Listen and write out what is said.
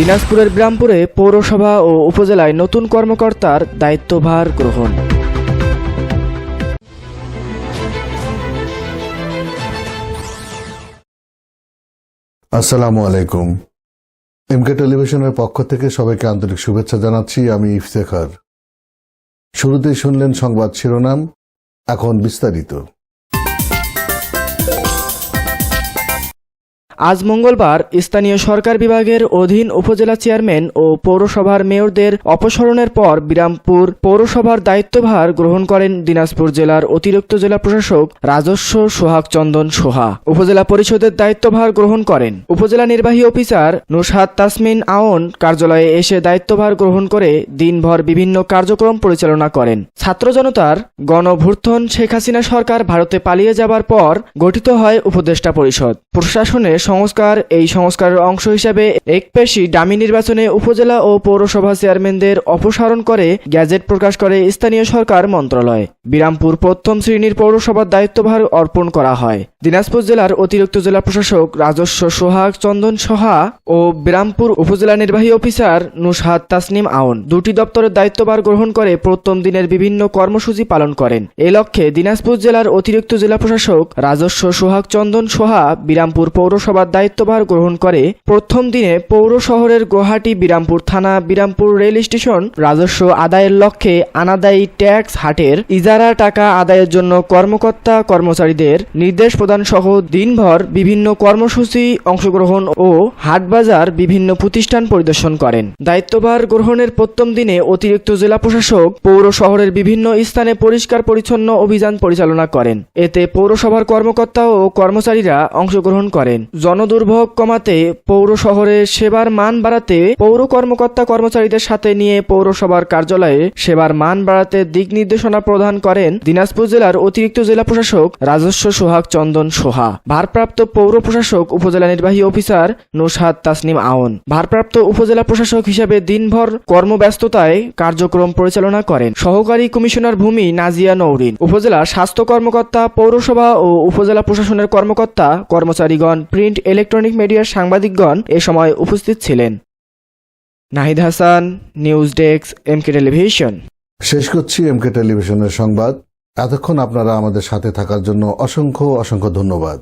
দিনাজপুরের বিরামপুরে পৌরসভা ও উপজেলায় নতুন কর্মকর্তার দায়িত্বভার গ্রহণ। আসসালামু আলাইকুম। এমকে টেলিভিশনের পক্ষ থেকে সবাইকে আন্তরিক শুভেচ্ছা জানাচ্ছি, আমি ইফতেখার। শুরুতেই শুনলেন সংবাদ শিরোনাম, এখন বিস্তারিত। আজ মঙ্গলবার স্থানীয় সরকার বিভাগের অধীন উপজেলা চেয়ারম্যান ও পৌরসভার মেয়রদের অপসারণের পর বিরামপুর পৌরসভার দায়িত্বভার গ্রহণ করেন দিনাজপুর জেলার অতিরিক্ত জেলা প্রশাসক রাজস্ব সোহাগ চন্দন সোহা। উপজেলা পরিষদের দায়িত্বভার গ্রহণ করেন। উপজেলা নির্বাহী অফিসার নুসাদ তাসমিন আওন কার্যালয়ে এসে দায়িত্বভার গ্রহণ করে দিনভর বিভিন্ন কার্যক্রম পরিচালনা করেন। ছাত্র জনতার গণভূর্থন শেখ হাসিনা সরকার ভারতে পালিয়ে যাবার পর গঠিত হয় উপদেষ্টা পরিষদ। প্রশাসনের সংস্কার, এই সংস্কারের অংশ হিসাবে একপেশি ডামি নির্বাচনে উপজেলা ও পৌরসভা চেয়ারম্যানদের অপসারণ করে গ্যাজেট প্রকাশ করে স্থানীয় সরকার মন্ত্রণালয়। বিরামপুর প্রথম শ্রেণির পৌরসভার দায়িত্বভার অর্পণ করা হয়। দিনাজপুর জেলার অতিরিক্ত জেলা প্রশাসক রাজস্ব সোহাগ চন্দন সহা ও বিরামপুর উপজেলা নির্বাহী অফিসার নুসহাত তাসনিম আউন দুটি দপ্তরের দায়িত্বভার গ্রহণ করে প্রথম দিনের বিভিন্ন কর্মসূচি পালন করেন। এ লক্ষ্যে দিনাজপুর জেলার অতিরিক্ত জেলা প্রশাসক রাজস্ব সোহাগ চন্দন সোহা বিরামপুর পৌরসভার দায়িত্বভার গ্রহণ করে, প্রথম দিনে পৌর শহরের গুয়াহাটি বিরামপুর থানা বিরামপুর রেল স্টেশন রাজস্ব আদায়ের লক্ষ্যে আনাদায়ী ট্যাক্স হাটের ইজারা টাকা আদায়ের জন্য কর্মকর্তা কর্মচারীদের নির্দেশ প্রদান সহ দিনভর বিভিন্ন কর্মসূচি অংশগ্রহণ ও হাটবাজার বিভিন্ন প্রতিষ্ঠান পরিদর্শন করেন। দায়িত্বভার গ্রহণের প্রথম দিনে অতিরিক্ত জেলা প্রশাসক পৌর শহরের বিভিন্ন স্থানে পরিষ্কার পরিচ্ছন্ন অভিযান পরিচালনা করেন। এতে পৌরসভার কর্মকর্তা ও কর্মচারীরা অংশগ্রহণ করেন। জনদুর্ভোগ কমাতে পৌর শহরে সেবার মান বাড়াতে পৌর কর্মকর্তা কর্মচারীদের সাথে নিয়ে পৌরসভার কার্যালয়ে সেবার মান বাড়াতে দিক নির্দেশনা প্রদান করেন দিনাজপুর জেলার অতিরিক্ত জেলা প্রশাসক রাজস্ব সোহাগ চন্দন সোহা। ভারপ্রাপ্ত পৌর প্রশাসক, উপজেলা নির্বাহী অফিসার নুসহাত তাসনিম আওন। ভারপ্রাপ্ত উপজেলা প্রশাসক হিসেবে দিনভর কর্মব্যস্ততায় কার্যক্রম পরিচালনা করেন। সহকারী কমিশনার ভূমি নাজিয়া নৌরিন। উপজেলা স্বাস্থ্য কর্মকর্তা, পৌরসভা ও উপজেলা প্রশাসনের কর্মকর্তা, কর্মচারীগণ প্রিন্ট ইলেকট্রনিক মিডিয়ার সাংবাদিকগণ এ সময় উপস্থিত ছিলেন। Nahid Hasan, news desk, MK television. শেষ করছি এমকে টেলিভিশনের সংবাদ। এতক্ষণ আপনারা আমাদের সাথে থাকার জন্য অসংখ্য অসংখ্য ধন্যবাদ।